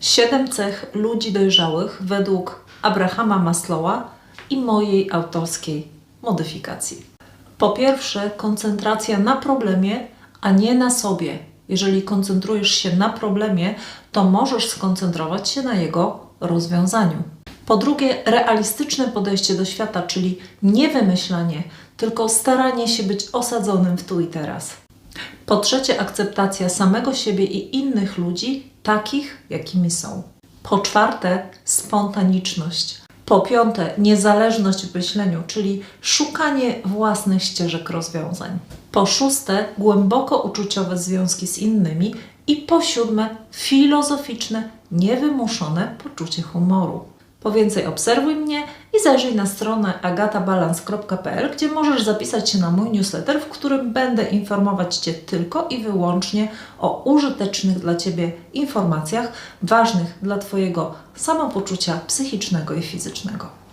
Siedem cech ludzi dojrzałych według Abrahama Maslowa i mojej autorskiej modyfikacji. Po pierwsze, koncentracja na problemie, a nie na sobie. Jeżeli koncentrujesz się na problemie, to możesz skoncentrować się na jego rozwiązaniu. Po drugie, realistyczne podejście do świata, czyli nie wymyślanie, tylko staranie się być osadzonym w tu i teraz. Po trzecie, akceptacja samego siebie i innych ludzi takich, jakimi są. Po czwarte, spontaniczność. Po piąte, niezależność w myśleniu, czyli szukanie własnych ścieżek rozwiązań. Po szóste, głęboko uczuciowe związki z innymi. I po siódme, filozoficzne, niewymuszone poczucie humoru. Po więcej obserwuj mnie i zajrzyj na stronę agatabalans.pl, gdzie możesz zapisać się na mój newsletter, w którym będę informować Cię tylko i wyłącznie o użytecznych dla Ciebie informacjach ważnych dla Twojego samopoczucia psychicznego i fizycznego.